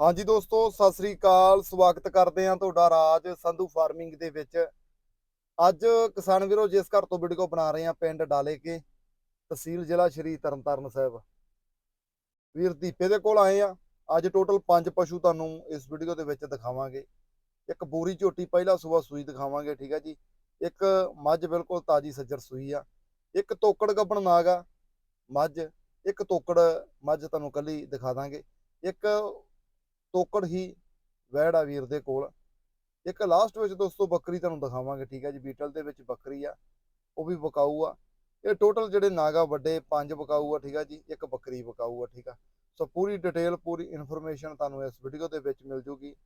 ਹਾਂਜੀ ਦੋਸਤੋ, ਸਤਿ ਸ੍ਰੀ ਅਕਾਲ। ਸਵਾਗਤ ਕਰਦੇ ਹਾਂ ਤੁਹਾਡਾ ਰਾਜ ਸੰਧੂ ਫਾਰਮਿੰਗ ਦੇ ਵਿੱਚ। ਅੱਜ ਕਿਸਾਨ ਵੀਰੋ, ਜਿਸ ਘਰ ਤੋਂ ਵੀਡੀਓ ਬਣਾ ਰਹੇ ਹਾਂ, ਪਿੰਡ ਡਾਲੇ ਕੇ ਤਹਿਸੀਲ ਜ਼ਿਲ੍ਹਾ ਸ਼੍ਰੀ ਤਰਨਤਾਰਨ ਸਾਹਿਬ। ਵੀਰ, ਦੀਪੇ ਦੇ ਕੋਲ ਆਏ ਆ ਅੱਜ ਟੋਟਲ 5 ਪਸ਼ੂ ਤੁਹਾਨੂੰ ਇਸ ਵੀਡੀਓ ਦੇ ਵਿੱਚ ਦਿਖਾਵਾਂਗੇ। ਇੱਕ ਬੋਰੀ ਝੋਟੀ ਪਹਿਲਾ ਸੂਆ ਸੂਈ ਦਿਖਾਵਾਂਗੇ, ਠੀਕ ਹੈ ਜੀ। ਇੱਕ ਮੱਝ ਬਿਲਕੁਲ ਤਾਜੀ ਸੱਜਰ ਸੂਈ ਆ। ਇੱਕ ਤੋਕੜ ਗੱਬਣ ਨਾਗ ਆ, ਮੱਝ। ਇੱਕ ਤੋਕੜ ਮੱਝ ਤੁਹਾਨੂੰ ਕੱਲੀ ਦਿਖਾ ਦਾਂਗੇ। ਇੱਕ ਤੋਕੜ ਹੀ ਵੈੜ ਆ ਵੀਰ ਦੇ ਕੋਲ। ਇੱਕ ਲਾਸਟ ਵਿੱਚ ਦੋਸਤੋ ਬੱਕਰੀ ਤੁਹਾਨੂੰ ਦਿਖਾਵਾਂਗੇ, ਠੀਕ ਹੈ ਜੀ। ਬੀਟਲ ਦੇ ਵਿੱਚ ਬੱਕਰੀ ਆ, ਉਹ ਵੀ ਬਕਾਊ ਆ। ਇਹ ਟੋਟਲ ਜਿਹੜੇ ਨਾਗਾ ਵੱਡੇ ਪੰਜ ਬਕਾਊ ਆ, ਠੀਕ ਆ ਜੀ। ਇੱਕ ਬੱਕਰੀ ਬਕਾਊ ਆ, ਠੀਕ ਆ। ਸੋ ਪੂਰੀ ਡਿਟੇਲ ਪੂਰੀ ਇਨਫੋਰਮੇਸ਼ਨ ਤੁਹਾਨੂੰ ਇਸ ਵੀਡੀਓ ਦੇ ਵਿੱਚ ਮਿਲ ਜੂਗੀ।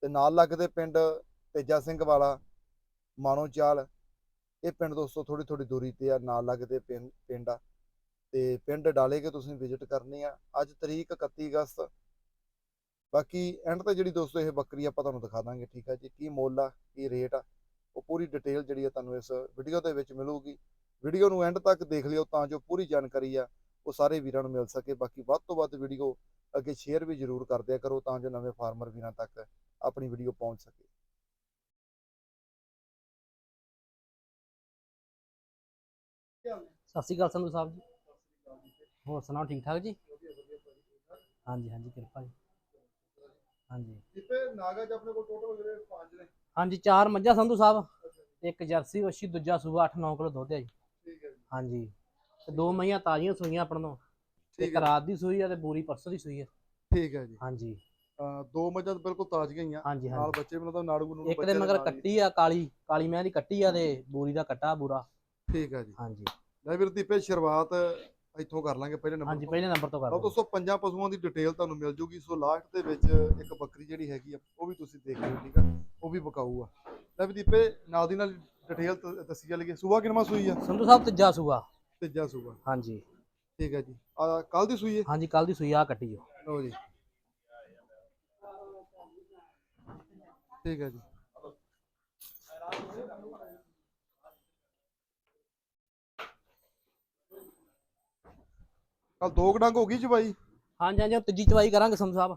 ਤੇ ਨਾਲ ਲੱਗਦੇ ਪਿੰਡ ਤੇਜਾ ਸਿੰਘ ਵਾਲਾ ਮਾਨੋ ਚਾਲ। ਇਹ ਪਿੰਡ ਦੋਸਤੋ ਥੋੜੀ ਥੋੜੀ ਦੂਰੀ ਤੇ ਆ, ਨਾਲ ਲੱਗਦੇ ਪਿੰ- ਪਿੰਡ ਆ। ਤੇ ਪਿੰਡ ਡਾਲੇ ਕੇ ਤੁਸੀਂ ਵਿਜ਼ਿਟ ਕਰਨੀ ਆ। ਅੱਜ ਤਰੀਕ 31 ਅਗਸਤ ਬਾਕੀ ਐਂਡ ਤੇ ਜਿਹੜੀ ਦੋਸਤੋ ਇਹ ਬੱਕਰੀ ਆਪਾਂ ਤੁਹਾਨੂੰ ਦਿਖਾ ਦਾਂਗੇ ਠੀਕ ਆ ਜੀ ਕੀ ਮੁੱਲ ਆ ਕੀ ਰੇਟ ਆ ਉਹ ਪੂਰੀ ਡਿਟੇਲ ਜਿਹੜੀ ਆ ਤੁਹਾਨੂੰ ਇਸ ਵੀਡੀਓ ਦੇ ਵਿੱਚ ਮਿਲੂਗੀ। ਵੀਡੀਓ ਨੂੰ ਐਂਡ ਤੱਕ ਦੇਖ ਲਿਓ ਤਾਂ ਜੋ ਪੂਰੀ ਜਾਣਕਾਰੀ ਆ ਉਹ ਸਾਰੇ ਵੀਰਾਂ ਨੂੰ ਮਿਲ ਸਕੇ। ਬਾਕੀ ਵੱਧ ਤੋਂ ਵੱਧ ਵੀਡੀਓ ਅੱਗੇ ਸ਼ੇਅਰ ਵੀ ਜ਼ਰੂਰ ਕਰ ਦਿਆ ਕਰੋ ਤਾਂ ਜੋ ਨਵੇਂ ਫਾਰਮਰ ਵੀਰਾਂ ਤੱਕ ਆਪਣੀ ਵੀਡੀਓ ਪਹੁੰਚ ਸਕੇ। ਸਤਿ ਸ਼੍ਰੀ ਅਕਾਲ ਸੰਧੂ ਸਾਹਿਬ ਜੀ। ਹੋਰ ਸੁਣਾਓ ਠੀਕ ਠਾਕ ਜੀ? ਹਾਂਜੀ ਹਾਂਜੀ ਕਿਰਪਾ ਜੀ। ਹਾਂਜੀ। ਜਿੱਤੇ ਨਾਗਾ ਚ ਆਪਣੇ ਕੋਲ ਟੋਟਲ ਜਿਹੜੇ ਪੰਜ ਨੇ। ਹਾਂਜੀ ਚਾਰ ਮੱਝਾਂ ਸੰਧੂ ਸਾਹਿਬ ਇੱਕ ਜਰਸੀ ਵਸ਼ੀ ਦੂਜਾ ਸੂਆ 8-9 ਕਿਲੋ ਦੁੱਧ ਹੈ ਜੀ। ਠੀਕ ਹੈ ਜੀ। ਹਾਂਜੀ ਤੇ ਦੋ ਮਈਆਂ ਤਾਜ਼ੀਆਂ ਸੂਈਆਂ ਆਪਣ ਤੋਂ ਇੱਕ ਰਾਤ ਦੀ ਸੂਈ ਆ ਤੇ ਬੂਰੀ ਪਰਸੋਂ ਦੀ ਸੂਈ ਆ। ਠੀਕ ਹੈ ਜੀ। ਹਾਂਜੀ। ਦੋ ਮੱਝਾਂ ਬਿਲਕੁਲ ਤਾਜ਼ੀਆਂ ਹੀ ਆ। ਹਾਂਜੀ ਨਾਲ ਬੱਚੇ ਤਾਂ ਨਾੜੂ ਨੂੰ ਇੱਕ ਦੇ ਮਗਰ ਕੱਟੀ ਆ ਕਾਲੀ ਕਾਲੀ ਮੈਂ ਦੀ ਕੱਟੀ ਆ ਤੇ ਬੂਰੀ ਦਾ ਕੱਟਾ ਬੂਰਾ। ਠੀਕ ਹੈ ਜੀ। ਹਾਂਜੀ। ਲੈ ਵੀਰ ਦੀਪੇ ਸ਼ੁਰੂਆਤ ਇੱਥੋਂ ਕਰ ਲਾਂਗੇ ਪਹਿਲੇ ਨੰਬਰ ਹਾਂਜੀ ਪਹਿਲੇ ਨੰਬਰ ਤੋਂ ਕਰ ਲਓ ਦੋਸਤੋ ਪੰਜਾਂ ਪਸ਼ੂਆਂ ਦੀ ਡਿਟੇਲ ਤੁਹਾਨੂੰ ਮਿਲ ਜੂਗੀ ਸੋ ਲਾਸਟ ਦੇ ਵਿੱਚ ਇੱਕ ਬੱਕਰੀ ਜਿਹੜੀ ਹੈਗੀ ਆ ਉਹ ਵੀ ਤੁਸੀਂ ਦੇਖ ਲਿਓ ਠੀਕ ਆ? ਉਹ ਵੀ ਬਕਾਊ ਆ ਲੈ ਵੀ ਦੀਪੇ ਨਾਲ ਦੀ ਨਾਲ ਡਿਟੇਲ ਦੱਸੀ ਚੱਲੀਏ ਸੂਆ ਕਿਨਵਾ ਸੂਈ ਆ? ਸੰਧੂ ਸਾਹਿਬ ਤੀਜਾ ਸੂਆ। ਤੀਜਾ ਸੂਆ। ਹਾਂਜੀ। ਠੀਕ ਹੈ ਜੀ। ਆ ਕੱਲ ਦੀ ਸੂਈ ਹੈ ਹਾਂਜੀ ਕੱਲ ਦੀ ਸੂਈ ਆ ਕੱਟੀ ਜੋ ਲਓ ਜੀ। ਠੀਕ ਹੈ ਜੀ। ਕੱਲ ਦੋ ਕੁ ਡੰਗ ਹੋ ਗਈ ਚਬਾਈ ਹਾਂਜੀ ਹਾਂਜੀ ਹੁਣ ਤੀਜੀ ਚਵਾਈ ਕਰਾਂਗੇ ਸੰਧੂ ਸਾਹਿਬ।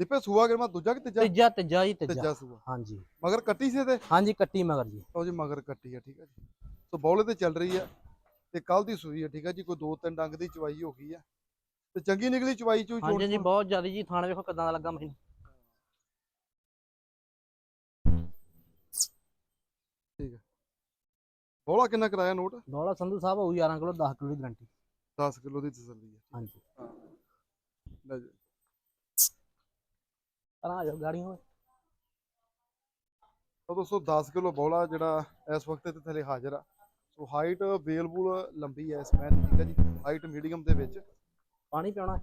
ਦੀਪੇ ਸੂਆ ਕਿਨਵਾ ਦੂਜਾ ਕਿ ਤੀਜਾ? ਤੀਜਾ ਤੀਜਾ ਜੀ ਤੀਜਾ। ਤੀਜਾ ਸੂਆ। ਹਾਂਜੀ। ਮਗਰ ਕੱਟੀ ਸੀ ਤੇ ਹਾਂਜੀ ਕੱਟੀ ਮਗਰ ਜੀ। ਲਓ ਜੀ ਮਗਰ ਕੱਟੀ ਆ ਠੀਕ ਹੈ ਜੀ। ਸੋ ਬੌਲੇ ਤੇ ਚੱਲ ਰਹੀ ਆ ਤੇ ਕੱਲ ਦੀ ਸੂਈ ਆ ਠੀਕ ਹੈ ਜੀ। ਕੋਈ ਦੋ ਤਿੰਨ ਡੰਗ ਦੀ ਚਵਾਈ ਹੋ ਗਈ ਆ। ਤੇ ਚੰਗੀ ਨਿਕਲੀ ਚਵਾਈ ਚੋਂ। ਹਾਂਜੀ ਹਾਂਜੀ ਬਹੁਤ ਜ਼ਿਆਦਾ ਜੀ। ਥਾਣਾ ਵੇਖੋ ਕਿਦਾਂ ਦਾ ਲੱਗਾ ਮੈਨੂੰ। ਬੌਲਾ ਕਿੰਨਾ ਕਰਾਇਆ ਨੋਟ? ਡੋਲਾ ਸੰਧੂ ਸਾਹਿਬ ਹੋਊ 11 ਕਿਲੋ 10 ਕਿਲੋ ਦੀ ਗਰੰਟੀ। 10 ਕਿਲੋ ਦੀ ਤਸੱਲੀ ਆ ਹਾਂਜੀ। ਲੈ ਜੀ। ਆ ਜਾਓ ਗਾੜੀਆਂ ਓਏ ਤਾਂ ਦੋਸਤੋ 10 ਕਿਲੋ ਬੌਲਾ ਜਿਹੜਾ ਇਸ ਵਕਤ ਤੇ ਥੱਲੇ ਹਾਜ਼ਰ ਆ। ਸੋ ਹਾਈਟ ਬੇਲਬੂਲ ਲੰਬੀ ਹੈ ਇਸ ਮੈਨ ਠੀਕ ਹੈ ਜੀ? ਹਾਈਟ ਮੀਡੀਅਮ ਦੇ ਵਿੱਚ। ਪਾਣੀ ਪਿਆਉਣਾ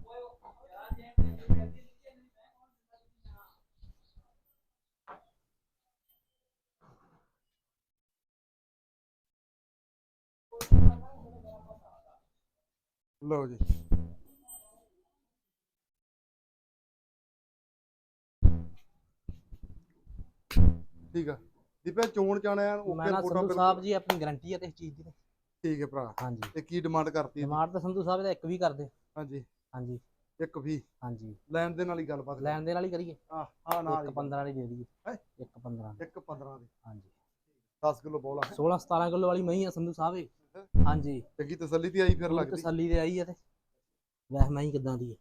ਲਓ ਜੀ। ਠੀਕ ਆ। ਦੀਪੇ ਚੋਣ ਚਾਣਾ ਮੈਂ ਓਕੇ ਨਾ ਰਿਪੋਰਟਾਂ ਸੰਧੂ ਸਾਹਿਬ ਜੀ ਆਪਣੀ ਗਰੰਟੀ ਆ ਤੇ ਇਸ ਚੀਜ਼ ਦੀ ਤੇ। ਠੀਕ ਹੈ ਭਰਾ। ਹਾਂਜੀ। ਤੇ ਕੀ ਡਿਮਾਂਡ ਕਰਤੀ ਹੈ ਡਿਮਾਂਡ ਤਾਂ ਸੰਧੂ ਸਾਹਿਬ ਦਾ ਇੱਕ ਵੀ ਕਰਦੇ। ਹਾਂਜੀ। ਹਾਂਜੀ। ਇੱਕ ਵੀ? ਹਾਂਜੀ। ਲੈਣ ਦੇ ਨਾਲ ਹੀ ਗੱਲਬਾਤ ਕਰ ਲੈਣ ਦੇ ਨਾਲ ਹੀ ਕਰੀਏ। ਹਾਂ ਹਾਂ ਨਾਲ ਇੱਕ ਹੀ। 15 ਵਾਲੀ ਦੇ ਦਈਏ। ਹੈਂ? ਇੱਕ 15 ਦੀ। ਇੱਕ 15 ਦੀ। ਹਾਂਜੀ। 10 ਕਿਲੋ ਬੌਲਾ 16 17 ਕਿਲੋ ਵਾਲੀ ਮਹੀਂ ਆ ਸੰਧੂ ਸਾਹਿਬ ਇਹ। ਹਾਂਜੀ। ਚੰਗੀ ਤਸੱਲੀ ਤੇ ਆਈ ਫਿਰ ਲੱਗਦੀ। ਤਸੱਲੀ ਦੇ ਆਈ ਆ ਤੇ। ਵੈਸੇ ਮਹੀਂ ਕਿਦਾਂ ਦੀ ਹੈ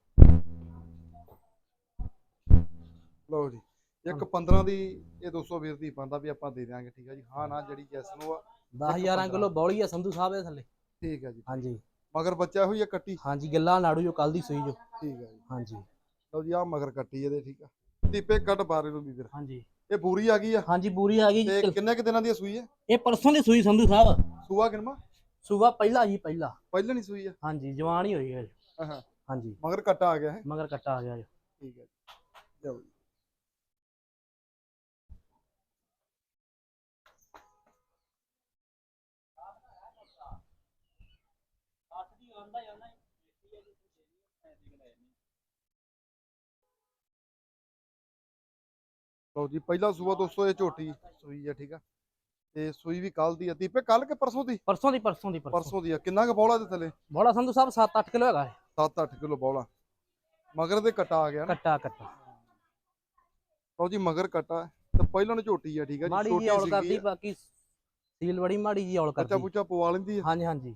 ਲਓ ਜੀ ਇੱਕ 15 ਦੀ ਇਹ 200 ਵੀਰ ਦੀ ਪਾਉਂਦਾ ਵੀ ਆਪਾਂ ਦੇ ਦਿਆਂਗੇ ਠੀਕ ਹੈ ਜੀ। ਹਾਂ ਨਾ ਜਿਹੜੀ ਜੈਸ ਨੂੰ ਆ 10 11 ਕਿਲੋ ਬੌਲੀ ਆ ਸੰਧੂ ਸਾਹਿਬ ਦੇ ਥੱਲੇ। ਠੀਕ ਹੈ ਜੀ। ਹਾਂਜੀ। ਮਗਰ ਬੱਚਾ ਹੋਈ ਆ ਕੱਟੀ? ਹਾਂਜੀ ਗੱਲਾਂ ਨਾੜੂ ਜੋ ਕੱਲ ਦੀ ਸੂਈ ਜੋ। ਠੀਕ ਹੈ ਜੀ। ਹਾਂਜੀ। ਲਓ ਜੀ ਆ ਮਗਰ ਕੱਟੀ ਇਹਦੇ ਠੀਕ ਆ। ਦੀਪੇ ਕੱਟ ਬਾਰੇ ਨੂੰ ਵੀਰ ਹਾਂਜੀ। ਇਹ ਬੂਰੀ ਆ ਗਈ ਆ? ਹਾਂਜੀ ਪੂਰੀ ਆ ਗਈ ਤੇ ਜੀ ਕਿੰਨੇ ਕਿ ਦਿਨਾਂ ਦੀ ਆ ਸੂਈ ਹੈ ਇਹ ਪਰਸੋਂ ਦੀ ਸੂਈ ਸੰਧੂ ਸਾਹਿਬ। ਸੂਆ ਕਿਨਮਾ ਸੂਆ ਪਹਿਲਾ ਜੀ ਪਹਿਲਾ। ਪਹਿਲਾਂ ਨਹੀਂ ਸੂਈ ਆ? ਹਾਂਜੀ ਜਵਾਨ ਹੀ ਹੋਈ ਹੈ ਹਾਂ ਹਾਂ ਹਾਂਜੀ। ਮਗਰ ਕੱਟਾ ਆ ਗਿਆ ਹੈ ਮਗਰ ਕੱਟਾ ਆ ਗਿਆ ਜੀ ਠੀਕ ਹੈ ਜੀ। ਲਓ ਜੀ। ਲਓ ਜੀ ਪਹਿਲਾ ਸੂਆ ਦੋਸਤੋ ਇਹ ਝੋਟੀ ਸੂਈ ਆ ਠੀਕ ਆ। ਤੇ ਸੂਈ ਵੀ ਕੱਲ ਦੀ ਆ। ਦੀਪੇ ਕੱਲ ਕਿ ਪਰਸੋਂ ਦੀ? ਪਰਸੋਂ ਦੀ ਪਰਸੋਂ ਦੀ ਪਰਸੋਂ। ਦੀ ਆ। ਕਿੰਨਾ ਕੁ ਬੌਲਾ ਦੇ ਥੱਲੇ? ਬੋਲਾ ਸੰਧੂ ਸਾਹਿਬ 7-8 ਕਿਲੋ ਹੈਗਾ ਇਹ। 7-8 ਕਿਲੋ ਬੌਲਾ। ਮਗਰ ਦੇ ਕਟਾ ਆ ਗਿਆ ਨਾ। ਕੱਟਾ ਕੱਟਾ। ਲਓ ਜੀ ਮਗਰ ਕਟਾ। ਤੇ ਪਹਿਲਾਂ ਨੂੰ ਝੋਟੀ ਆ ਠੀਕ ਆ ਜੀ। ਮਾੜੀ ਜੀ ਔਲ ਕਰਦੀ। ਬਾਕੀ ਸੀਲ ਬੜੀ ਮਾੜੀ ਜੀ ਔਲ ਕਰਦੀ। ਬੁੱਚਾ ਪਵਾ ਲੈਂਦੀ ਆ। ਹਾਂਜੀ ਹਾਂਜੀ।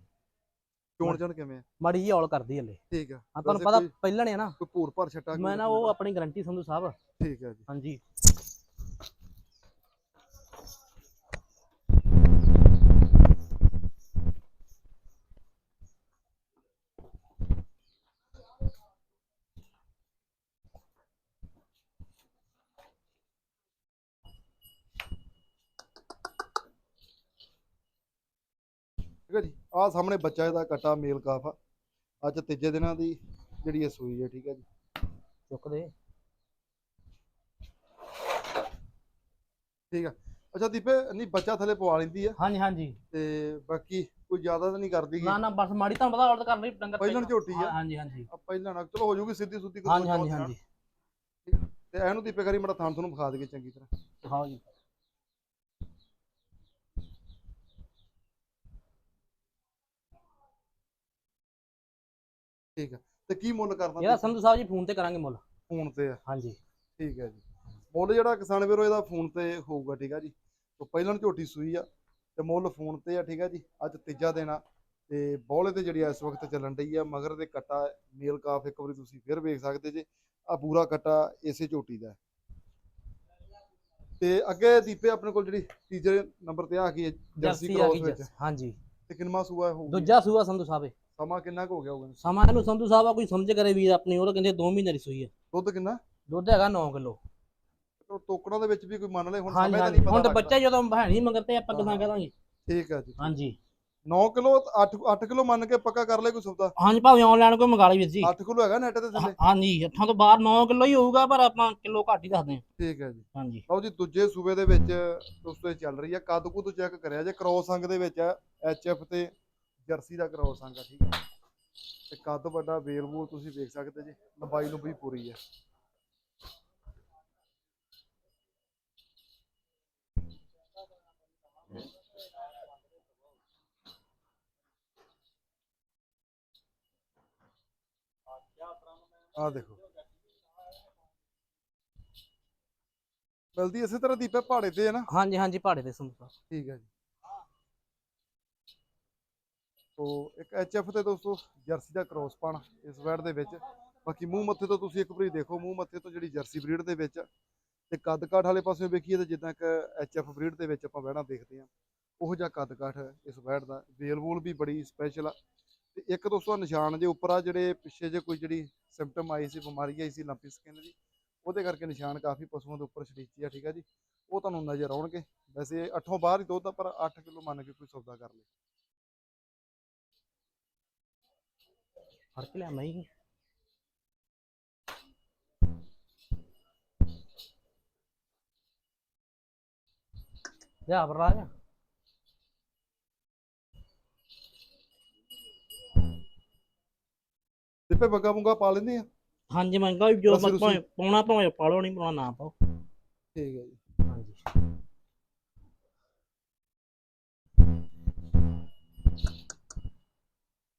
ਚੋਣ ਚਣ ਕਿਵੇਂ ਆ? ਮਾੜੀ ਜੀ ਔਲ ਕਰਦੀ ਹਲੇ। ਠੀਕ ਆ। ਤੁਹਾਨੂੰ ਪਤਾ ਪਹਿਲਾਂ ਨੇ ਨਾ। ਕੋਈ ਭੂਰ ਭਰ ਛੱਟਾ ਮੈਂ ਨਾ ਉਹ ਆਪਣੀ ਗਾਰੰਟੀ ਸੰਧੂ ਸਾਹਿਬ। ਠੀਕ ਆ ਜੀ। ਹਾਂਜੀ ਠੀਕ ਹੈ ਜੀ ਆਹ ਸਾਹਮਣੇ ਬੱਚਾ ਇਹਦਾ ਕਟਾ ਮੇਲ ਕਾਫ ਆ। ਅੱਜ ਤੀਜੇ ਦਿਨਾਂ ਦੀ ਜਿਹੜੀ ਇਹ ਸੂਈ ਹੈ ਠੀਕ ਹੈ ਜੀ। ਚੁੱਕ ਦੇ। ਠੀਕ ਆ। ਅੱਛਾ ਦੀਪੇ ਨਹੀਂ ਬੱਚਾ ਥੱਲੇ ਪਵਾ ਲੈਂਦੀ ਆ। ਹਾਂਜੀ ਹਾਂਜੀ। ਤੇ ਬਾਕੀ ਕੋਈ ਜ਼ਿਆਦਾ ਤਾਂ ਨਹੀਂ ਕਰਦੀ ਗੀ। ਨਾ ਨਾ ਬਸ ਮਾੜੀ ਤੁਹਾਨੂੰ ਪਤਾ ਔਲ ਕਰ ਲਈ ਡੰਗਰ ਪਹਿਲਾਂ ਝੋਟੀ ਆ। ਹਾਂਜੀ ਹਾਂਜੀ। ਆ ਪਹਿਲਾਂ ਨਾ ਚਲੋ ਹੋ ਜਾਊਗੀ ਸਿੱਧੀ ਸੁੱਧੀ ਹਾਂਜੀ ਹਾਂਜੀ ਹਾਂਜੀ। ਤੇ ਇਹਨੂੰ ਦੀਪੇ ਕਰੀ ਮੜਾ ਥਾਂ ਤੁਹਾਨੂੰ ਵਿਖਾ ਦੇਗੇ ਚੰਗੀ ਤਰ੍ਹਾਂ। ਜੀ। ਠੀਕ ਆ। ਤੇ ਕੀ ਮੁੱਲ ਕਰਦਾ ਇਹਦਾ ਸੰਧੂ ਸਾਹਿਬ ਜੀ ਫੋਨ ਤੇ ਕਰਾਂਗੇ ਮੁੱਲ। ਫੋਨ ਤੇ ਆ। ਹਾਂਜੀ। ਠੀਕ ਹੈ ਜੀ। ਮੁੱਲ ਜਿਹੜਾ ਕਿਸਾਨ ਵੀਰੋ ਇਹਦਾ ਫੋਨ ਤੇ ਹੋਊਗਾ ਠੀਕ ਆ ਜੀ। ਤੋਂ ਪਹਿਲਾਂ ਝੋਟੀ ਸੂਈ ਆ ਤੇ ਮੁੱਲ ਫੋਨ ਤੇ ਆ ਠੀਕ ਆ ਜੀ। ਅੱਜ ਤੀਜਾ ਦਿਨ ਆ ਤੇ ਬੌਲੇ ਤੇ ਜਿਹੜੀ ਇਸ ਵਕਤ ਚੱਲਣ ਡਈ ਆ ਮਗਰ ਦੇ ਕਟਾ ਮੇਲ ਕਾਫ ਇੱਕ ਵਾਰੀ ਤੁਸੀਂ ਫਿਰ ਵੇਖ ਸਕਦੇ ਜੇ। ਆ ਪੂਰਾ ਕਟਾ ਇਸੇ ਝੋਟੀ ਦਾ। ਤੇ ਅੱਗੇ ਦੀਪੇ ਆਪਣੇ ਕੋਲ ਜਿਹੜੀ ਤੀਜੇ ਨੰਬਰ ਤੇ ਆ ਗਈ ਜਰਸੀ ਕ੍ਰੋਸ ਵਿੱਚ। ਹਾਂਜੀ। ਤੇ ਕਿੰਨਾ ਸੂਆ ਹੋਊਗਾ? ਦੂਜਾ ਸੂਆ ਸੰਧੂ ਸਾਹਿਬ। ਸਮਾਂ ਕਿੰਨਾ ਕੁ ਹੋ ਗਿਆ ਹੋਊਗਾ? ਸਮਾਂ ਇਹਨੂੰ ਸੰਧੂ ਸਾਹਿਬ ਆ ਕੋਈ ਸਮਝ ਕਰੇ ਵੀਰ ਆਪਣੀ ਉਹ ਤਾਂ ਕਹਿੰਦੇ 2 ਮਹੀਨੇ ਦੀ ਸੂਈ ਹੈ ਦੁੱਧ ਕਿੰਨਾ? ਦੁੱਧ ਹੈਗਾ 9 ਕਿਲੋ। ਚਲੋ ਟੋਕੜਾਂ ਦੇ ਵਿੱਚ ਵੀ ਕੋਈ ਮੰਨ ਲੈ ਹੁਣ ਸਮੇਂ ਦਾ ਨਹੀਂ ਹੁਣ ਪਤਾ ਤਾਂ ਬੱਚਾ ਜਦੋਂ ਭੈਣੀ ਮਗਰ ਤੇ ਆਪਾਂ ਕਿਦਾਂ ਹਾਂ। ਕਰਾਂਗੇ। ਠੀਕ ਆ ਜੀ ਹਾਂਜੀ। 9 ਕਿਲੋ 8 8 ਕਿਲੋ ਮੰਨ ਕੇ ਪੱਕਾ ਕਰ ਲੈ ਕੋਈ ਸੌਦਾ ਹਾਂਜੀ ਭਾਵੇਂ ਆਨਲਾਈਨ ਕੋਈ ਮੰਗਾ ਲਈ ਵੀਰ ਜੀ। 8 ਕਿਲੋ ਹੈਗਾ ਨੈਟ ਦੇ ਥੱਲੇ? ਹਾਂ- ਹਾਂਜੀ ਅੱਠਾਂ ਤੋਂ ਬਾਹਰ 9 ਕਿਲੋ ਹੀ ਹੋਊਗਾ ਪਰ ਆਪਾਂ ਕਿਲੋ ਘੱਟ ਹੀ ਦੱਸਦੇ ਹਾਂ। ਠੀਕ ਹੈ ਜੀ। ਹਾਂਜੀ। ਲਓ ਜੀ ਦੂਜੇ ਸੂਬੇ ਦੇ ਵਿੱਚ ਦੋਸਤੋ ਇਹ ਚੱਲ ਰਹੀ ਆ ਕੱਦ ਕੁੱਦ ਚੈੱਕ ਕਰਿਆ ਜੇ ਕ੍ਰੋਸ ਅੰਗ ਦੇ ਵਿੱਚ ਐਚ ਐਫ ਤੇ ਜਰਸੀ ਦਾ ਕ੍ਰੋਸ ਅੰਗ ਆ ਠੀਕ ਹੈ। ਤੇ ਕੱਦ ਵੱਡਾ ਵੇਲ ਵੂਲ ਤੁਸੀਂ ਵੇਖ ਸਕਦੇ ਜੀ ਲੰਬਾਈ ਲੰਬੀ ਪੂਰੀ ਹੈ। ਆ ਦੇਖੋ। ਮਿਲਦੀ ਇਸੇ ਤਰ੍ਹਾਂ ਦੀਪੇ ਪਹਾੜੇ ਤੇ ਹੈ ਨਾ? ਹਾਂਜੀ ਹਾਂਜੀ ਪਹਾੜੇ ਸੰਧੂ ਸਾਹਿਬ ਠੀਕ ਹੈ ਜੀ। ਸੋ ਇੱਕ ਐਚਐਫ ਤੇ ਦੋਸਤੋ ਜਰਸੀ ਦਾ ਕ੍ਰੋਸ ਪਾਣ ਇਸ ਵੈੜ ਦੇ ਵਿੱਚ। ਬਾਕੀ ਮੂੰਹ ਮੱਥੇ ਤੋਂ ਤੁਸੀਂ ਇੱਕ ਵਾਰੀ ਦੇਖੋ, ਮੂੰਹ ਮੱਥੇ ਤੋਂ ਜਿਹੜੀ ਜਰਸੀ ਬਰੀਡ ਦੇ ਵਿੱਚ ਤੇ ਕੱਦ ਕਾਠ ਵਾਲੇ ਪਾਸੇ ਵੇਖੀਏ ਤਾਂ ਜਿੱਦਾਂ ਇੱਕ ਐਚਐਫ ਬਰੀਡ ਦੇ ਵਿੱਚ ਆਪਾਂ ਵੈੜਾਂ ਦੇਖਦੇ ਹਾਂ, ਉਹ ਜਿਹਾ ਕੱਦ ਕਾਠ ਇਸ ਵੈੜ ਦਾ। ਵੇਲ ਵੂਲ ਵੀ ਬੜੀ ਸਪੈਸ਼ਲ ਆ। ਤੇ ਇੱਕ ਦੋਸਤੋ ਨਿਸ਼ਾਨ ਜੇ ਉੱਪਰ ਆ ਜਿਹੜੇ ਪਿੱਛੇ ਜੇ ਕੋਈ ਜਿਹੜੀ ਸਿੰਪਟਮ ਆਈ ਸੀ, ਬਿਮਾਰੀ ਆਈ ਸੀ ਲੰਪੀ ਸਕਿਨ ਦੀ, ਉਹਦੇ ਕਰਕੇ ਨਿਸ਼ਾਨ ਕਾਫੀ ਪਸ਼ੂਆਂ ਦੇ ਉੱਪਰ ਸ਼ਰੀਚੀ ਆ, ਠੀਕ ਆ ਜੀ। ਉਹ ਤੁਹਾਨੂੰ ਨਜ਼ਰ ਆਉਣਗੇ। ਵੈਸੇ ਅੱਠੋਂ ਬਾਹਰ ਹੀ ਦੁੱਧ ਆ, ਪਰ 8 ਕਿਲੋ ਮੰਨ ਕੇ ਕੋਈ ਸੌਦਾ ਕਰ ਲੇ। ਫੜ ਕੇ ਲਿਆ ਮੈਂ ਜਾ ਬਰਾ ਜਾ ਦਿੱਪੇ ਬੱਗਾ ਬੁੰਗਾ ਪਾ ਲੈਂਦੇ ਆ? ਹਾਂਜੀ ਮੰਗਾ ਜੋ ਰਸੀ ਰੁਸੀ। ਭਾਵੇਂ ਪਾਉਣਾ ਭਾਵੇਂ ਪਾਲੋ ਨਹੀਂ ਪਾਉਣਾ ਨਾ ਪਾਓ। ਠੀਕ ਹੈ ਜੀ। ਹਾਂਜੀ।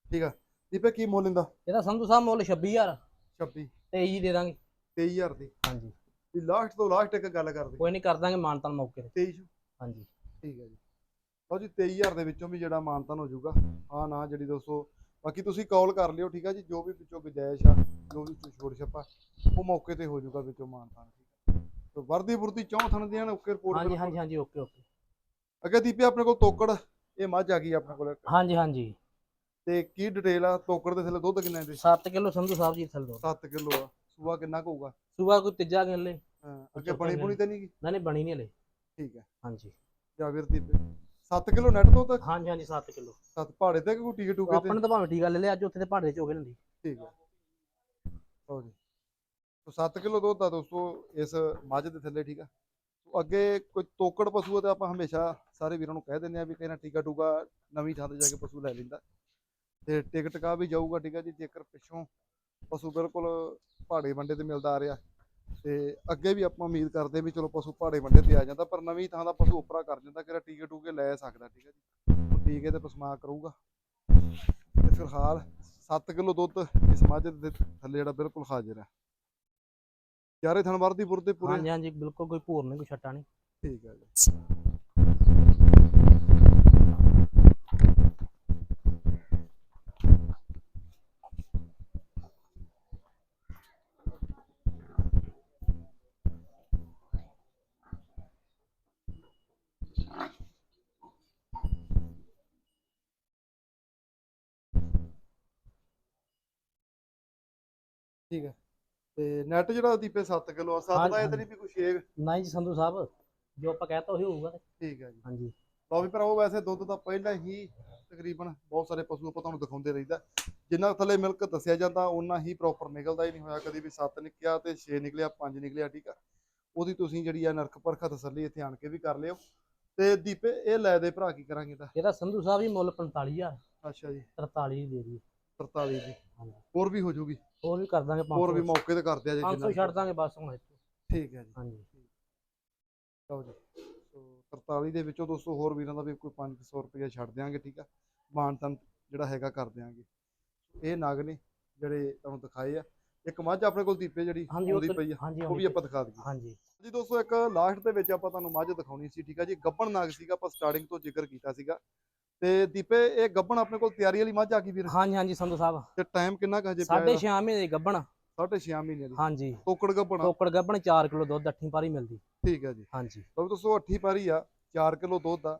ਠੀਕ ਆ। ਦੀਪੇ ਕੀ ਮੁੱਲ ਲੈਂਦਾ ਇਹਦਾ ਸੰਧੂ ਸਾਹਿਬ ਮੁੱਲ 26000 26 23 ਦੇ ਦਾਂਗੇ। 23000 ਦੀ? ਹਾਂਜੀ। ਵੀ ਲਾਸਟ ਤੋਂ ਲਾਸਟ ਇੱਕ ਗੱਲ ਕਰਦੇ। ਕੋਈ ਨਹੀਂ ਕਰ ਦਾਂਗੇ ਮਾਨਤਾਨ ਮੌਕੇ ਤੇ। 23 ਹਾਂਜੀ। ਠੀਕ ਹੈ ਜੀ। ਲਓ ਜੀ 23000 ਦੇ ਵਿੱਚੋਂ ਵੀ ਜਿਹੜਾ ਮਾਨਤਨ ਹੋ ਜਾਊਗਾ ਹਾਂ ਨਾ ਜਿਹੜੀ ਦੋਸਤੋ ਬਾਕੀ ਤੁਸੀਂ ਕਾਲ ਕਰ ਲਿਓ ਠੀਕ ਆ ਜੀ? ਜੋ ਵੀ ਵਿੱਚੋਂ ਗੁਜਾਇਸ਼ ਆ ਜੋ ਵੀ ਛੋੜ ਛੱਪਾ ਉਹ ਮੌਕੇ ਤੇ ਹੋ ਜਾਊਗਾ ਵਿੱਚੋਂ ਮਾਨਤਨ ਠੀਕ ਹੈ ਤੇ ਵਰਦੀ ਵਰਦੀ ਚੌਂ ਥਣ ਦੀਆਂ ਨੇ ਓਕੇ ਰਿਪੋਰਟ ਹਾਂਜੀ ਹਾਂਜੀ ਹਾਂਜੀ ਓਕੇ ਓਕੇ। ਅੱਗੇ ਦੀਪੇ ਆਪਣੇ ਕੋਲ ਤੋਕੜ ਇਹ ਮੱਝ ਆ ਗਈ ਆਪਣੇ ਕੋਲ। ਹਾਂਜੀ ਹਾਂਜੀ। ਤੇ ਕੀ ਡਿਟੇਲ ਆ? ਤੋਕੜ ਦੇ ਥੱਲੇ ਦੁੱਧ ਕਿੰਨਾ ਦੇ 7 ਕਿਲੋ ਸੰਧੂ ਸਾਹਿਬ ਜੀ ਥੱਲੇ ਦੋ 7 ਕਿਲੋ ਆ। ਸੂਆ ਕਿੰਨਾ ਕੁ ਹੋਊਗਾ? ਸੂਆ ਕੋਈ ਤੀਜਾ ਗੱਲੇ ਹਾਂ, ਅੱਗੇ ਬਣੀ ਬੁਣੀ ਤਾਂ ਨਹੀਂ ਨਾ ਨਹੀਂ ਬਣੀ ਨਹੀਂ ਹਲੇ। ਠੀਕ ਹੈ ਹਾਂਜੀ। ਜਾਂ ਵੀਰ ਦੀਪੇ 7 ਕਿਲੋ ਨੈਟ ਤੋਂ ਤਾਂ ਹਾਂਜੀ ਹਾਂਜੀ 7 ਕਿਲੋ। 7 ਪਹਾੜੇ ਤੇ ਕੋਈ ਟੀਕੇ ਟੂਕੇ ਤੇ? ਆਪਣੇ ਤਾਂ ਭਾਵੇਂ ਟੀਕਾ ਲੈ ਲਿਆ ਅੱਜ ਉੱਥੇ ਤੇ ਪਹਾੜੇ ਚ ਹੋ ਗਏ ਲੰਦੀ। ਠੀਕ ਹੈ ਲਓ ਜੀ। ਸੋ 7 ਕਿਲੋ ਦੁੱਧ ਆ ਦੋਸਤੋ ਇਸ ਮੱਝ ਦੇ ਥੱਲੇ ਠੀਕ ਆ। ਅੱਗੇ ਕੋਈ ਤੋਕੜ ਪਸ਼ੂ ਆ ਤੇ ਆਪਾਂ ਹਮੇਸ਼ਾ ਸਾਰੇ ਵੀਰਾਂ ਨੂੰ ਕਹਿ ਦਿੰਦੇ ਆ ਵੀ ਕਹਿੰਦਾ ਟੀਕਾ ਟੂਕਾ ਨਵੀਂ ਥਾਂ ਤੇ ਜਾ ਕੇ ਪਸ਼ੂ ਲੈ ਲੈਂਦਾ। ਤੇ ਟਿਕਟ ਕਾ ਵੀ ਜਾਊਗਾ ਠੀਕ ਆ ਜੀ ਜੇਕਰ ਪਿੱਛੋਂ ਪਸ਼ੂ ਬਿਲਕੁਲ ਪਹਾੜੇ ਮੰਡੇ ਤੇ ਮਿਲਦਾ ਆ ਰਿਹਾ। ਤੇ ਅੱਗੇ ਵੀ ਆਪਾਂ ਉਮੀਦ ਕਰਦੇ ਵੀ ਚਲੋ ਪਸ਼ੂ ਪਹਾੜੇ ਵੰਡੇ ਤੇ ਆ ਜਾਂਦਾ ਪਰ ਨਵੀਂ ਥਾਂ ਦਾ ਪਸ਼ੂ ਉਪਰਾ ਕਰ ਜਾਂਦਾ ਕਿ ਟੀਕੇ ਟੂਕੇ ਲੈ ਸਕਦਾ ਠੀਕ ਹੈ ਜੀ। ਟੀਕੇ ਤੇ ਪਸਮਾ ਕਰੂਗਾ। ਤੇ ਫਿਲਹਾਲ 7 ਕਿਲੋ ਦੁੱਧ ਇਸ ਮੱਝ ਦੇ ਥੱਲੇ ਜਿਹੜਾ ਬਿਲਕੁਲ ਹਾਜ਼ਰ ਹੈ ਚਾਰੇ ਥਣ ਵਰਦੀ ਪੁਰਦੇ ਪੂਰੇ ਹਾਂਜੀ ਹਾਂਜੀ ਬਿਲਕੁਲ ਕੋਈ ਭੂਰ ਨਹੀਂ ਕੋਈ ਛੱਟਾ ਨਹੀਂ। ਠੀਕ ਹੈ ਜੀ। ਠੀਕ ਹੈ। ਤੇ ਨੈਟ ਜਿਹੜਾ ਦੀਪੇ 7 ਕਿਲੋ ਆ 7 ਦਾ ਇਹ ਤਾਂ ਨਹੀਂ ਵੀ ਕੋਈ 6 ਨਹੀਂ ਜੀ ਸੰਧੂ ਸਾਹਿਬ ਜੋ ਆਪਾਂ ਕਹਤਾ ਉਹੀ ਹੋਊਗਾ ਤੇ। ਠੀਕ ਹੈ ਜੀ। ਹਾਂਜੀ। ਲਓ ਵੀ ਭਰਾਵੋ ਵੈਸੇ ਦੁੱਧ ਤਾਂ ਪਹਿਲਾਂ ਹੀ ਤਕਰੀਬਨ ਬਹੁਤ ਸਾਰੇ ਪਸ਼ੂ ਆਪਾਂ ਤੁਹਾਨੂੰ ਦਿਖਾਉਂਦੇ ਰਹੀਦਾ। ਜਿੰਨਾ ਥੱਲੇ ਮਿਲਕ ਦੱਸਿਆ ਜਾਂਦਾ ਉਹਨਾਂ ਹੀ ਪ੍ਰੋਪਰ ਨਿਕਲਦਾ ਹੀ ਨਹੀਂ ਹੋਇਆ ਕਦੀ ਵੀ 7 ਨਿਕਲਿਆ ਤੇ 6 ਨਿਕਲਿਆ 5 ਨਿਕਲਿਆ ਠੀਕ ਆ। ਉਹਦੀ ਤੁਸੀਂ ਜਿਹੜੀ ਆ ਨਰਕ ਪਰਖਾ ਤਸੱਲੀ ਇੱਥੇ ਆਣ ਕੇ ਵੀ ਕਰ ਲਿਓ। ਤੇ ਦੀਪੇ ਇਹ ਲੈ ਦੇ ਭਰਾ ਕੀ ਕਰਾਂਗੇ ਤਾਂ? ਇਹਦਾ ਸੰਧੂ ਸਾਹਿਬ ਜੀ ਮੁੱਲ 45000 ਅੱਛਾ ਜੀ। 43 ਦੇ ਦੀ 43 ਦੀ। ਹਾਂਜੀ। ਹੋਰ ਵੀ ਹੋ ਜੂਗੀ ਹੋਰ ਵੀ ਕਰ ਦਾਂਗੇ 500 ਹੋਰ ਵੀ ਮੌਕੇ ਤੇ ਕਰਦੇ ਆ ਜੀ 500 ਛੱਡ ਦਾਂਗੇ ਬਸ ਹੁਣ ਇੱਥੋਂ। ਠੀਕ ਹੈ ਜੀ। ਹਾਂਜੀ। ਲਓ ਜੀ। ਸੋ 43 ਦੇ ਵਿੱਚੋਂ ਦੋਸਤੋ ਹੋਰ ਵੀਰਾਂ ਦਾ ਵੀ ਕੋਈ 500 ਰੁਪਏ ਛੱਡ ਦਿਆਂਗੇ ਠੀਕ ਆ? ਮਾਨਤਨ ਜਿਹੜਾ ਹੈਗਾ ਕਰ ਦਿਆਂਗੇ। ਇਹ ਨਗ ਨੇ ਜਿਹੜੇ ਤੁਹਾਨੂੰ ਦਿਖਾਏ ਆ। ਇੱਕ ਮੱਝ ਆਪਣੇ ਕੋਲ ਦੀਪੇ ਜਿਹੜੀ ਹਾਂਜੀ ਉਹ ਆਉਂਦੀ ਤਾਂ- ਪਈ ਆ। ਉਹ ਵੀ ਆਪਾਂ ਦਿਖਾ ਦਈਏ। ਹਾਂਜੀ। ਜੀ ਦੋਸਤੋ ਇੱਕ ਲਾਸਟ ਦੇ ਵਿੱਚ ਆਪਾਂ ਤੁਹਾਨੂੰ ਮੱਝ ਦਿਖਾਉਣੀ ਸੀ ਠੀਕ ਆ ਜੀ? ਗੱਬਣ ਨਗ ਸੀਗਾ ਆਪਾਂ ਸਟਾਰਟਿੰਗ ਤੋਂ ਜ਼ਿਕਰ ਕੀਤਾ ਸੀਗਾ। ਤੇ ਦੀਪੇ ਇਹ ਗੱਬਣ ਆਪਣੇ ਕੋਲ ਤਿਆਰੀ ਵਾਲੀ ਮੱਝ ਆ ਗਈ ਵੀਰ? ਹਾਂਜੀ ਹਾਂਜੀ ਸੰਧੂ ਸਾਹਿਬ। ਤੇ ਟਾਈਮ ਕਿੰਨਾ ਕੁ ਹਜੇ ਪਿਆ ਸਾਢੇ ਇਹਦਾ? 6 ਮਹੀਨੇ ਦੀ ਗੱਬਣ। ਸਾਢੇ 6 ਮਹੀਨੇ ਦੀ। ਹਾਂਜੀ। ਤੋਕੜ ਗੱਬਣ ਟੋਕੜ ਗੱਬਣ 4 ਕਿਲੋ ਦੁੱਧ ਅੱਠੀ ਪਾਰੀ ਮਿਲਦੀ। ਠੀਕ ਹੈ ਜੀ। ਹਾਂਜੀ। ਲਓ ਦੋਸਤੋ ਅੱਠੀ ਪਾਰੀ ਆ 4 ਕਿਲੋ ਦੁੱਧ ਆ।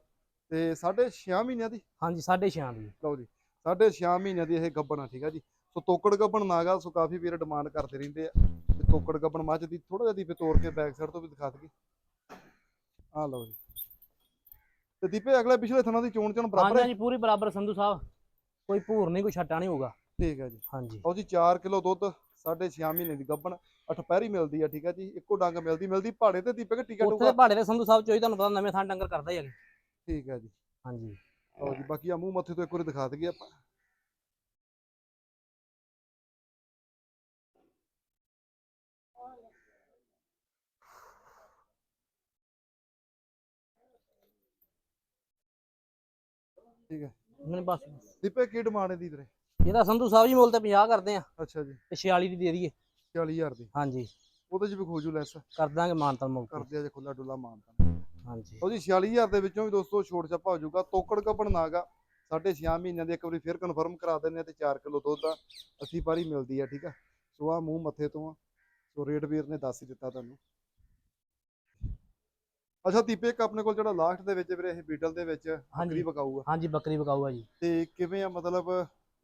ਤੇ ਸਾਢੇ 6 ਮਹੀਨਿਆਂ ਦੀ? ਹਾਂਜੀ ਸਾਢੇ 6 ਦੀ। ਲਓ ਜੀ ਸਾਢੇ 6 ਮਹੀਨਿਆਂ ਦੀ ਇਹ ਗੱਬਣ ਆ ਠੀਕ ਆ ਜੀ। ਸੋ ਤੋਕੜ ਗੱਬਣ ਨਾਗਾ ਸੋ ਕਾਫੀ ਵੀਰ ਡਿਮਾਂਡ ਕਰਦੇ ਰਹਿੰਦੇ ਆ। ਤੇ ਤੋਕੜ ਗੱਬਣ ਮੱਝ ਦੀ ਥੋੜਾ ਜਿਹਾ ਦੀਪੇ ਤੋੜ ਕੇ ਬੈਕ ਸਾਈਡ ਤੋਂ ਵੀ ਦਿਖਾ ਦਈਏ। ਆ ਲਓ ਜੀ। ਤੇ ਦੀਪੇ ਅਗਲੇ ਪਿਛਲੇ ਥਣਾ ਦੀ ਚੋਣ ਚੋਣ ਬਰਾਬਰ ਹੈ? ਹਾਂਜੀ ਪੂਰੀ ਬਰਾਬਰ ਸੰਧੂ ਸਾਹਿਬ। ਕੋਈ ਭੂਰ ਨਹੀਂ ਕੋਈ ਛੱਟਾ ਨਹੀਂ ਹੋਊਗਾ। ਠੀਕ ਹੈ ਜੀ। ਹਾਂਜੀ। ਲਓ ਜੀ 4 ਕਿਲੋ ਦੁੱਧ ਸਾਢੇ 6 ਮਹੀਨੇ ਦੀ ਗੱਬਣ ਅੱਠ ਪੈਰੀ ਮਿਲਦੀ ਆ ਠੀਕ ਆ ਜੀ। ਇੱਕੋ ਡੰਗ ਮਿਲਦੀ ਮਿਲਦੀ ਪਹਾੜੇ ਤੇ ਦੀਪੇ ਕਿ ਟਿਕਟ ਉੱਥੇ ਪਹਾੜੇ ਦੇ ਸੰਧੂ ਸਾਹਿਬ ਚੋਈ ਤੁਹਾਨੂੰ ਪਤਾ ਨਵੇਂ ਥਾਂ ਡੰਗਰ ਕਰਦਾ ਹੀ ਹੈਗੇ। ਠੀਕ ਹੈ ਜੀ। ਹਾਂਜੀ। ਲਓ ਜੀ ਬਾਕੀ ਆ ਮੂੰਹ ਮੱਥੇ ਤੋਂ ਇੱਕ ਵਾਰੀ ਦਿਖਾ ਦਈਏ ਆਪਾਂ। ਠੀਕ ਹੈ। ਮੈਨੂੰ ਬਸ ਦੀਪੇ ਕੀ ਡਿਮਾਂਡ ਹੈ ਦੀ ਤੇਰੇ? ਇਹਦਾ ਸੰਧੂ ਸਾਹਿਬ ਜੀ ਮੁੱਲ ਤੇ 50 ਕਰਦੇ ਆ। ਅੱਛਾ ਜੀ। ਤੇ 46 ਦੀ ਦੇ ਦਈਏ। 40000 ਦੀ। ਹਾਂਜੀ। ਉਹਦੇ ਚ ਵੀ ਖੋਜੂ ਲੈਸ। ਕਰ ਦਾਂਗੇ ਮਾਨਤਨ ਮੁਕਤ ਕਰਦੇ ਆ ਜੇ ਖੁੱਲਾ ਡੁੱਲਾ ਮਾਨਤਾ ਹਾਂਜੀ। ਉਹ ਜੀ 46000 ਦੇ ਵਿੱਚੋਂ ਵੀ ਦੋਸਤੋ ਛੋਟ ਛੱਪਾ ਹੋ ਜਾਊਗਾ। ਤੋਕੜ ਕੱਪਣ ਨਾਗਾ ਸਾਢੇ 6 ਮਹੀਨਿਆਂ ਦੇ ਇੱਕ ਵਾਰੀ ਫਿਰ ਕਨਫਰਮ ਕਰਾ ਦਿੰਦੇ ਆ ਤੇ 4 ਕਿਲੋ ਦੁੱਧ ਦਾ ਅੱਸੀ ਪਾਰੀ ਮਿਲਦੀ ਆ ਠੀਕ ਆ? ਸੋ ਆ ਮੂੰਹ ਮੱਥੇ ਤੋਂ ਆ। ਸੋ ਰੇਟ ਵੀਰ ਨੇ ਦੱਸ ਹੀ ਦਿੱਤਾ ਤੁਹਾਨੂੰ। ਅੱਛਾ ਦੀਪੇ ਇੱਕ ਆਪਣੇ ਕੋਲ ਜਿਹੜਾ ਲਾਸਟ ਦੇ ਵਿੱਚ ਵੀਰੇ ਇਹ ਬੀਟਲ ਦੇ ਵਿੱਚ ਬੱਕਰੀ। ਵਕਾਊਗਾ ਹਾਂਜੀ ਬੱਕਰੀ ਬਕਾਊਗਾ ਜੀ। ਤੇ ਕਿਵੇਂ ਆ ਮਤਲਬ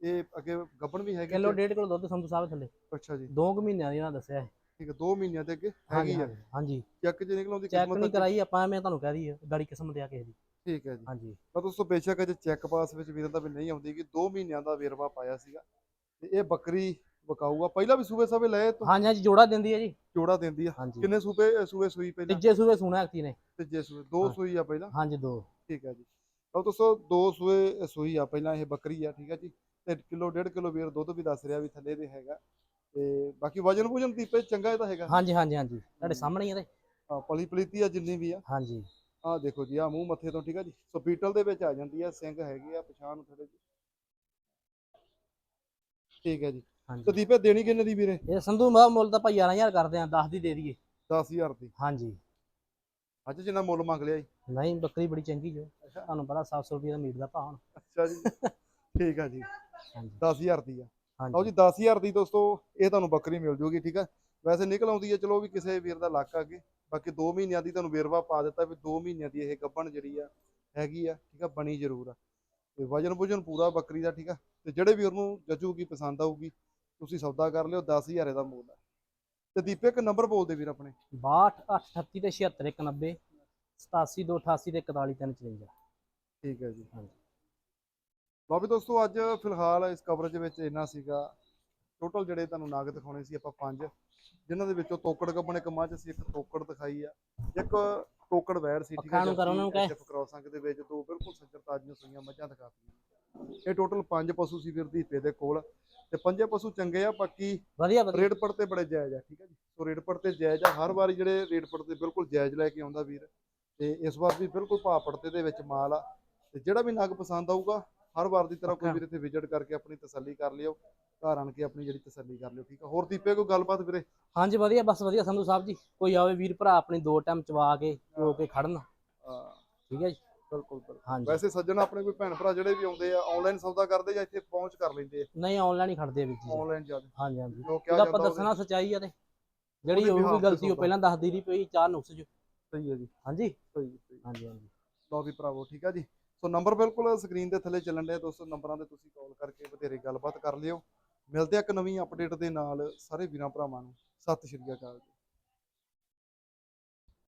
ਇਹ ਅੱਗੇ ਗੱਬਣ ਵੀ ਹੈਗੀ ਕਿਲੋ ਤੇ- ਡੇਢ ਕਿਲੋ ਦੁੱਧ ਸੰਧੂ ਸਾਹਿਬ ਥੱਲੇ। ਅੱਛਾ ਜੀ। 2 ਕੁ ਮਹੀਨਿਆਂ ਦੀ ਇਹਨਾਂ ਦੱਸਿਆ ਹੈ ਠੀਕ ਹੈ 2 ਮਹੀਨਿਆਂ ਦੇ ਅੱਗੇ ਹੈਗੀ ਆ। ਹਾਂਜੀ ਚੈੱਕ ਚ ਨਿਕਲ ਆਉਂਦੀ ਚੈੱਕ ਕਿਸਮਤ ਨਹੀਂ। ਕਰਾਈ ਆਪਾਂ ਮੈਂ ਤੁਹਾਨੂੰ ਕਹਿ ਦਈ ਗਾੜੀ ਕਿਸਮ ਦਿਆ ਕਿਸੇ ਦੀ। ਠੀਕ ਹੈ ਜੀ। ਹਾਂਜੀ। ਪਰ ਦੋਸਤੋ ਬੇਸ਼ੱਕ ਅਜੇ ਚੈੱਕ ਪਾਸ ਵਿੱਚ ਵੀਰਾਂ ਦਾ ਵੀ ਨਹੀਂ ਆਉਂਦੀ ਕਿ 2 ਮਹੀਨਿਆਂ ਦਾ ਵੇਰਵਾ ਪਾਇਆ ਸੀਗਾ। ਤੇ ਇਹ ਬੱਕਰੀ ਵਕਾਊਗਾ। ਪਹਿਲਾਂ ਵੀ ਸੂਬੇ ਸਵੇ ਲਏ ਤੋਂ? ਹਾਂਜੀ ਹਾਂਜੀ ਜੋੜਾ ਦਿੰਦੀ ਹੈ ਜੀ। ਜੋੜਾ ਦਿੰਦੀ ਆ? ਹਾਂਜੀ। ਕਿੰਨੇ ਸੂਬੇ ਸੂਬੇ ਸੂਈ ਪਹਿਲਾਂ? ਤੀਜੇ ਸੂਏ ਸੁਣਾ ਐਕਤੀ ਨੇ। ਤੀਜੇ ਸੂਬੇ ਦੋ ਹਾਂ। ਸੂਈ ਆ ਪਹਿਲਾਂ? ਹਾਂਜੀ ਦੋ। ਠੀਕ ਹੈ ਜੀ। ਲਓ ਦੋਸਤੋ ਦੋ ਸੂਏ ਸੂਈ ਆ ਪਹਿਲਾਂ ਇਹ ਬੱਕਰੀ ਆ ਠੀਕ ਹੈ ਜੀ। ਤੇ ਕਿਲੋ ਡੇਢ ਕਿਲੋ ਵੀਰ ਦੁੱਧ ਵੀ ਦੱਸ ਰਿਹਾ ਵੀ ਥੱਲੇ ਦੇ ਹੈਗਾ। ਤੇ ਬਾਕੀ ਵਜਨ ਵੁਜਨ ਦੀਪੇ ਚੰਗਾ ਇਹਦਾ ਹੈਗਾ। ਹਾਂਜੀ ਹਾਂਜੀ ਹਾਂਜੀ। ਤੁਹਾਡੇ ਸਾਹਮਣੇ ਹੀ ਇਹਦੇ ਹਾਂ, ਪਲੀ ਪਲੀਤੀ ਆ ਜਿੰਨੀ ਵੀ ਆ। ਹਾਂਜੀ। ਆਹ ਦੇਖੋ ਜੀ ਆ ਮੂੰਹ ਮੱਥੇ ਤੋਂ ਠੀਕ ਹੈ ਜੀ। ਸੋ ਬੀਟਲ ਦੇ ਵਿੱਚ ਆ ਜਾਂਦੀ ਆ ਸਿੰਘ ਹੈਗੀ ਆ ਪਛਾਣ ਥੋੜੇ ਜੀ ਠੀਕ ਹੈ ਜੀ। ਤੇ ਹਾਂਜੀ ਦੀਪੇ ਦੇਣੀ ਕਿੰਨੇ ਦੀ ਵੀਰੇ? ਇਹ ਸੰਧੂ ਮਾ ਮੁੱਲ ਤਾਂ ਭਾਈ 11000 ਕਰਦੇ ਆ 10 ਦੀ ਦੇ ਦਈਏ। 10000 ਦੀ। ਹਾਂਜੀ। ਅੱਜ ਜਿੰਨਾ ਮੁੱਲ ਮੰਗ ਲਿਆ ਜੀ। ਨਹੀਂ ਬੱਕਰੀ ਬੜੀ ਚੰਗੀ ਜੋ। ਤੁਹਾਨੂੰ ਪਤਾ 700 ਰੁਪਏ ਦਾ ਮੀਟ ਦਾ ਭਾਅ ਹੁਣ। ਅੱਛਾ ਜੀ। ਠੀਕ ਆ ਜੀ। ਹਾਂਜੀ। 10000 ਦੀ ਆ। ਲਓ ਜੀ 10000 ਦੀ ਦੋਸਤੋ ਇਹ ਤੁਹਾਨੂੰ ਬੱਕਰੀ ਮਿਲ ਜੂਗੀ ਠੀਕ ਆ? ਵੈਸੇ ਨਿਕਲ ਆਉਂਦੀ ਹੈ ਚਲੋ ਵੀ ਕਿਸੇ ਵੀਰ ਦਾ ਲੱਕ ਅੱਗੇ। ਬਾਕੀ 2 ਮਹੀਨਿਆਂ ਦੀ ਤੁਹਾਨੂੰ ਵੇਰਵਾ ਪਾ ਦਿੱਤਾ ਵੀ 2 ਮਹੀਨਿਆਂ ਦੀ ਇਹ ਗੱਭਣ ਜਿਹੜੀ ਆ ਹੈਗੀ ਆ ਠੀਕ ਆ? ਬਣੀ ਜ਼ਰੂਰ ਆ। ਤੇ ਵਜਨ ਵੁਜਨ ਪੂਰਾ ਬੱਕਰੀ ਦਾ ਠੀਕ ਆ? ਤੇ ਜਿਹੜੇ ਵੀਰ ਨੂੰ ਜਚੂਗੀ ਪਸੰਦ ਆਊਗੀ ਤੁਸੀਂ ਸੌਦਾ ਕਰ ਲਿਓ 10000 ਇਹਦਾ ਮੁੱਲ ਆ ਤੇ ਦੀਪੇ ਇੱਕ ਨੰਬਰ ਬੋਲਦੇ ਵੀਰ ਆਪਣੇ। 62 838 ਤੇ 76 190 87 288 ਤੇ 41 354 ਠੀਕ ਹੈ ਜੀ। ਹਾਂਜੀ। ਲਓ ਵੀ ਦੋਸਤੋ ਅੱਜ ਫਿਲਹਾਲ ਇਸ ਕਵਰੇਜ ਵਿੱਚ ਇੰਨਾ ਸੀਗਾ। ਟੋਟਲ ਜਿਹੜੇ ਤੁਹਾਨੂੰ ਨਾਗ ਦਿਖਾਉਣੇ ਸੀ ਆਪਾਂ ਪੰਜ। ਜਿਨ੍ਹਾਂ ਦੇ ਵਿੱਚੋਂ ਤੋਕੜ ਗੱਬਣ ਇੱਕ ਮੱਝ ਸੀ ਇੱਕ ਤੋਕੜ ਦਿਖਾਈ ਆ। ਇੱਕ ਤੋਕੜ ਵੈੜ ਸੀ ਠੀਕ ਅੱਖਾਂ ਨੂੰ ਕਰੋ ਉਹਨਾਂ ਨੂੰ ਕਹਿ। ਕ੍ਰੋਸਿੰਗ ਦੇ ਵਿੱਚ। ਦੋ ਬਿਲਕੁਲ ਸੱਜਰ ਤਾਜ਼ੀਆਂ ਸੂਈਆਂ ਮੱਝਾਂ ਦਿਖਾਤੀਆਂ ਇਹ ਟੋਟਲ ਪੰਜ ਪਸ਼ੂ ਸੀ ਵੀਰ ਦੀਪੇ ਦੇ ਕੋਲ ਤੇ ਪੰਜੇ ਪਸ਼ੂ ਚੰਗੇ ਆ ਬਾਕੀ ਵਧੀਆ ਵਧੀਆ। ਰੇਟ ਪੜ ਤੇ ਬੜੇ ਜਾਇਜ਼ ਆ ਠੀਕ ਹੈ ਜੀ। ਸੋ ਰੇਟ ਪੜ ਤੇ ਜਾਇਜ਼ ਆ ਹਰ ਵਾਰੀ ਜਿਹੜੇ ਰੇਟ ਪੜ ਤੇ ਬਿਲਕੁਲ ਜਾਇਜ਼ ਲੈ ਕੇ ਆਉਂਦਾ ਵੀਰ ਤੇ ਇਸ ਵਾਰ ਵੀ ਬਿਲਕੁਲ ਭਾਅ ਪੜਤੇ ਦੇ ਵਿੱਚ ਮਾਲ ਆ। ਤੇ ਜਿਹੜਾ ਵੀ ਨਗ ਪਸੰਦ ਆਊਗਾ ਹਰ ਵਾਰ ਦੀ ਤਰ੍ਹਾਂ ਕੋਈ। ਵੀਰ ਇੱਥੇ ਵਿਜ਼ਿਟ ਕਰਕੇ ਆਪਣੀ ਤਸੱਲੀ ਕਰ ਲਿਓ ਘਰ ਆਣ ਕੇ ਆਪਣੀ ਜਿਹੜੀ ਤਸੱਲੀ ਕਰ ਲਿਓ ਠੀਕ ਆ। ਹੋਰ ਦੀਪੇ ਕੋਈ ਗੱਲਬਾਤ ਵੀਰੇ? ਹਾਂਜੀ ਵਧੀਆ ਬਸ ਵਧੀਆ ਸੰਧੂ ਸਾਹਿਬ ਜੀ। ਕੋਈ ਆਵੇ ਵੀਰ ਭਰਾ ਆਪਣੀ ਦੋ ਟਾਈਮ ਚਵਾ ਕੇ ਚੋ ਕੇ ਖੜਨ। ਠੀਕ ਹੈ ਜੀ। ਬਿਲਕੁਲ ਬਿਲਕੁਲ। ਹਾਂਜੀ। ਵੈਸੇ ਸੱਜਣ ਆਪਣੇ ਕੋਈ ਭੈਣ ਭਰਾ ਜਿਹੜੇ ਵੀ ਆਉਂਦੇ ਆ ਆਨਲਾਈਨ ਸੌਦਾ ਕਰਦੇ ਜਾਂ ਇੱਥੇ ਪਹੁੰਚ ਕਰ ਲੈਂਦੇ ਆ? ਨਹੀਂ ਆਨਲਾਈਨ ਹੀ ਖੜਦੇ ਆ ਵੀਰ ਜੀ। ਆਨਲਾਈਨ ਜ਼ਿਆਦਾ। ਹਾਂਜੀ ਹਾਂਜੀ। ਲੋਕ ਕਿਹਾ ਉਹਦਾ ਆਪਾਂ ਜਾਂਦਾ ਦੱਸਣਾ ਸੱਚਾਈ ਆ ਤੇ। ਜਿਹੜੀ ਉਹਦੇ ਹੋਊਗੀ ਤੇ ਗਲਤੀ ਉਹ ਸੌਦਾ। ਪਹਿਲਾਂ ਦੱਸਦੀ ਰਹੀ ਪਈ ਚਾਰ ਨੁਕਸ ਚ। ਸਹੀ ਹੈ ਜੀ। ਹਾਂਜੀ? ਸਹੀ ਹੈ, ਸਹੀ ਹੈ। ਹਾਂਜੀ ਹਾਂਜੀ। ਲਓ ਵੀ ਭਰਾਵੋ ਠੀਕ ਆ ਜੀ। ਸੋ ਨੰਬਰ ਬਿਲਕੁਲ ਸਕਰੀਨ ਦੇ ਥੱਲੇ ਚੱਲਣ ਡਿਆ ਦੋਸਤੋ ਨੰਬਰਾਂ ਤੇ ਤੁਸੀਂ ਕਾਲ ਕਰਕੇ ਬਥੇਰੇ ਗੱਲਬਾਤ ਕਰ ਲਿਓ। ਮਿਲਦੇ ਆ ਇੱਕ ਨਵੀਂ ਅਪਡੇਟ ਦੇ ਨਾਲ ਸਾਰੇ ਵੀਰਾਂ ਭਰਾਵਾਂ ਨੂੰ। ਸਤਿ ਸ਼੍ਰੀ ਅਕਾਲ ਜੀ।